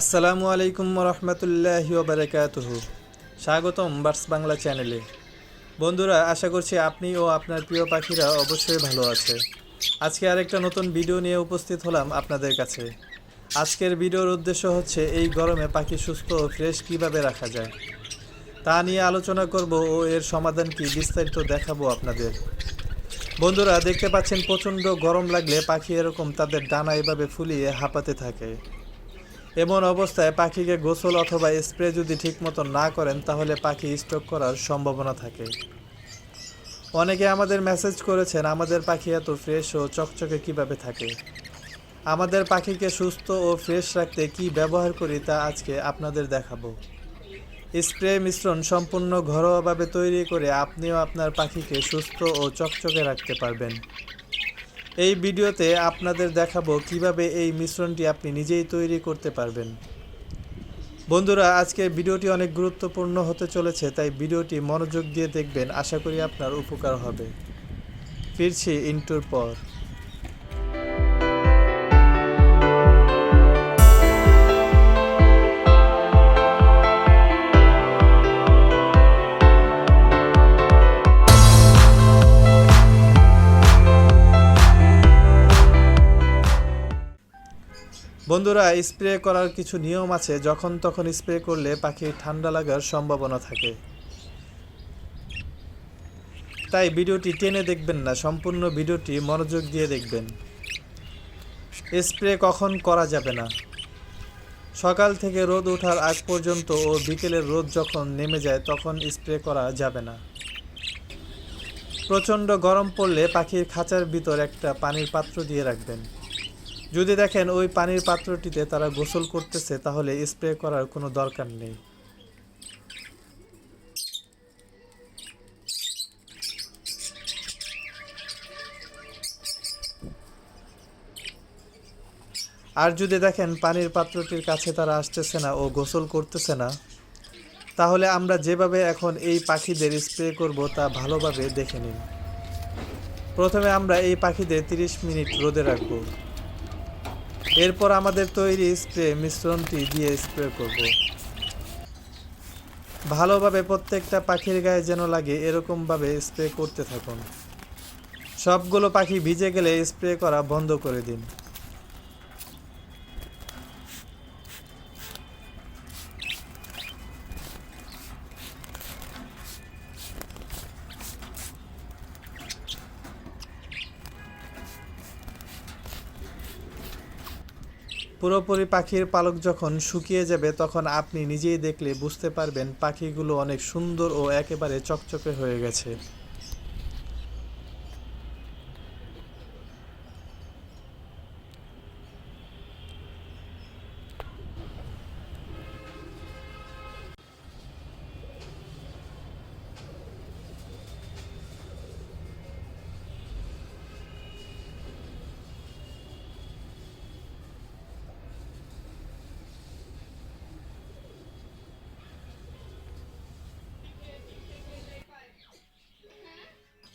আসসালামু আলাইকুম রহমতুল্লাহ বারকাতুহ স্বাগতম বার্স বাংলা চ্যানেলে। বন্ধুরা, আশা করছি আপনি ও আপনার প্রিয় পাখিরা অবশ্যই ভালো আছে। আজকে আরেকটা নতুন ভিডিও নিয়ে উপস্থিত হলাম আপনাদের কাছে। আজকের ভিডিওর উদ্দেশ্য হচ্ছে, এই গরমে পাখি সুস্থ ও ফ্রেশ কীভাবে রাখা যায়? তা নিয়ে আলোচনা করব ও এর সমাধান কি বিস্তারিত দেখাবো আপনাদের। বন্ধুরা, দেখতে পাচ্ছেন প্রচণ্ড গরম লাগলে পাখি এরকম তাদের ডানা এভাবে ফুলিয়ে হাঁপাতে থাকে। এমন অবস্থায় পাখিকে গোসল অথবা স্প্রে যদি ঠিকমতো না করেন, তাহলে পাখি স্ট্রোক করার সম্ভাবনা থাকে। অনেকে আমাদের মেসেজ করেছেন, আমাদের পাখি এত ফ্রেশ ও চকচকে কীভাবে থাকে? আমাদের পাখিকে সুস্থ ও ফ্রেশ রাখতে কি ব্যবহার করি তা আজকে আপনাদের দেখাবো। স্প্রে মিশ্রণ সম্পূর্ণ ঘরোয়াভাবে তৈরি করে আপনিও আপনার পাখিকে সুস্থ ও চকচকে রাখতে পারবেন। এই ভিডিওতে আপনাদের দেখাবো কীভাবে এই মিশ্রণটি আপনি নিজেই তৈরি করতে পারবেন। বন্ধুরা, আজকে ভিডিওটি অনেক গুরুত্বপূর্ণ হতে চলেছে, তাই ভিডিওটি মনোযোগ দিয়ে দেখবেন। আশা করি আপনার উপকার হবে। ফিরছি ইন্টুর পর। বন্ধুরা, স্প্রে করার কিছু নিয়ম আছে, যখন তখন স্প্রে করলে পাখির ঠান্ডা লাগার সম্ভাবনা থাকে। তাই ভিডিওটি টেনে দেখবেন না, সম্পূর্ণ ভিডিওটি মনোযোগ দিয়ে দেখবেন। স্প্রে কখন করা যাবে না? সকাল থেকে রোদ ওঠার আগ পর্যন্ত ও বিকেলের রোদ যখন নেমে যায়, তখন স্প্রে করা যাবে না। প্রচণ্ড গরম পড়লে পাখির খাঁচার ভিতর একটা পানির পাত্র দিয়ে রাখবেন। যদি দেখেন ওই পানির পাত্রটিতে তারা গোসল করতেছে, তাহলে স্প্রে করার কোনো দরকার নেই। আর যদি দেখেন পানির পাত্রটির কাছে তারা আসতেছে না ও গোসল করতেছে না, তাহলে আমরা যেভাবে এখন এই পাখিদের স্প্রে করব তা ভালোভাবে দেখে নিন। প্রথমে আমরা এই পাখিদের 30 মিনিট রোদে রাখব। এরপর আমাদের তৈরি স্প্রে, মিশ্রণটি দিয়ে স্প্রে করব। ভালোভাবে প্রত্যেকটা পাখির গায়ে যেন লাগে, এরকমভাবে স্প্রে করতে থাকুন। সবগুলো পাখি ভিজে গেলে স্প্রে করা বন্ধ করে দিন। পুরোপুরি পাখির পালক যখন শুকিয়ে যাবে, তখন আপনি নিজেই দেখলে বুঝতে পারবেন পাখিগুলো অনেক সুন্দর ও একেবারে চকচকে হয়ে গেছে।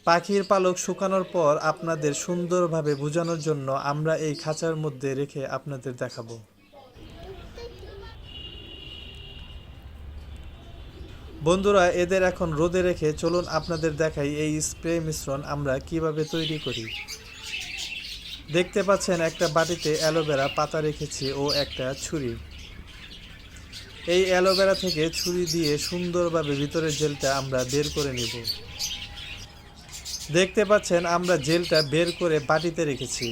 পাখির পালক শুকানোর পর আপনাদের সুন্দরভাবে বোঝানোর জন্য আমরা এই খাঁচার মধ্যে রেখে আপনাদের দেখাবো। বন্ধুরা, এদের এখন রোদে রেখে চলুন আপনাদের দেখাই এই স্প্রে মিশ্রণ আমরা কীভাবে তৈরি করি। দেখতে পাচ্ছেন, একটা বাটিতে অ্যালোভেরা পাতা রেখেছি ও একটা ছুরি। এই অ্যালোভেরা থেকে ছুরি দিয়ে সুন্দরভাবে ভিতরের জেলটা আমরা বের করে নিব। দেখতে পাচ্ছেন, আমরা জেলটা বের করে বাটিতে রেখেছি।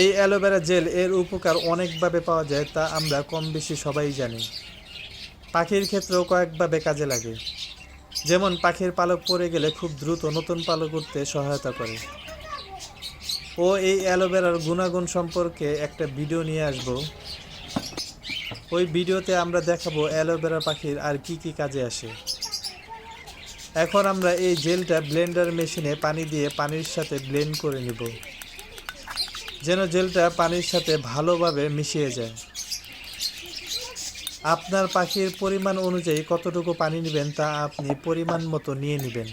এই অ্যালোভেরা জেল এর উপকার অনেকভাবে পাওয়া যায়, তা আমরা কম বেশি সবাই জানি। পাখির ক্ষেত্রেও কয়েকভাবে কাজে লাগে। যেমন, পাখির পালক পড়ে গেলে খুব দ্রুত নতুন পালক করতে সহায়তা করে। ও এই অ্যালোভেরার গুণাগুণ সম্পর্কে একটা ভিডিও নিয়ে আসব। ওই ভিডিওতে আমরা দেখাবো অ্যালোভেরা পাখির আর কি কি কাজে আসে। এখন আমরা এই জেলটা ব্লেন্ডার মেশিনে পানি দিয়ে পানির সাথে ব্লেন্ড করে নিব। যেন জেলটা পানির সাথে ভালোভাবে মিশিয়ে যায়। আপনার পাখির পরিমাণ অনুযায়ী কতটুকু পানি নেবেন তা আপনি পরিমাণ মতো নিয়ে নেবেন।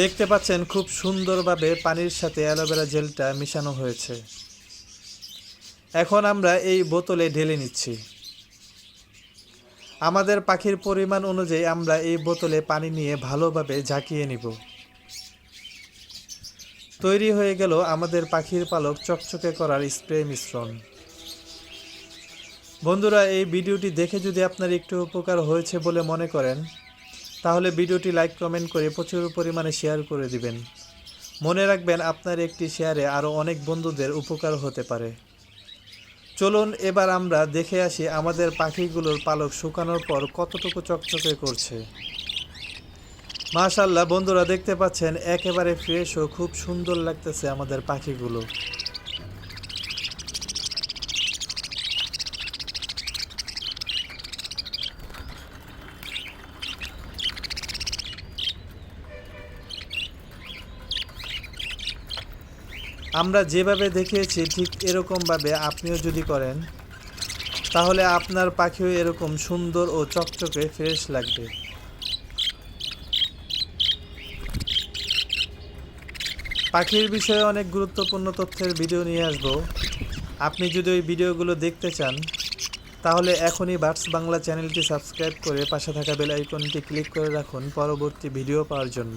দেখতে পাচ্ছেন খুব সুন্দরভাবে পানির সাথে অ্যালোভেরা জেলটা মিশানো হয়েছে। এখন আমরা এই বোতলে ঢেলে নিচ্ছি। আমাদের পাখির পরিমাণ অনুযায়ী আমরা এই বোতলে পানি নিয়ে ভালোভাবে ঝাঁকিয়ে নিব। তৈরি হয়ে গেল আমাদের পাখির পালক চকচকে করার স্প্রে মিশ্রণ। বন্ধুরা, এই ভিডিওটি দেখে যদি আপনার একটু উপকার হয়েছে বলে মনে করেন তাহলে ভিডিওটি লাইক, কমেন্ট করে প্রচুর পরিমাণে শেয়ার করে দিবেন। মনে রাখবেন, আপনার একটি শেয়ারে আরও অনেক বন্ধুদের উপকার হতে পারে। চলুন, এবার আমরা দেখে আসি আমাদের পাখিগুলোর পালক শুকানোর পর কতটুকু চকচকে করছে। মাশাল্লাহ বন্ধুরা দেখতে পাচ্ছেন, একেবারে ফ্রেশ ও খুব সুন্দর লাগতেছে আমাদের পাখিগুলো। আমরা যেভাবে দেখিয়েছি ঠিক এরকমভাবে আপনিও যদি করেন, তাহলে আপনার পাখিও এরকম সুন্দর ও চকচকে ফ্রেশ লাগবে। পাখির বিষয়ে অনেক গুরুত্বপূর্ণ তথ্যের ভিডিও নিয়ে আসব। আপনি যদি ওই ভিডিওগুলো দেখতে চান, তাহলে এখনই বার্ডস বাংলা চ্যানেলটি সাবস্ক্রাইব করে পাশে থাকা বেল আইকনটি ক্লিক করে রাখুন পরবর্তী ভিডিও পাওয়ার জন্য।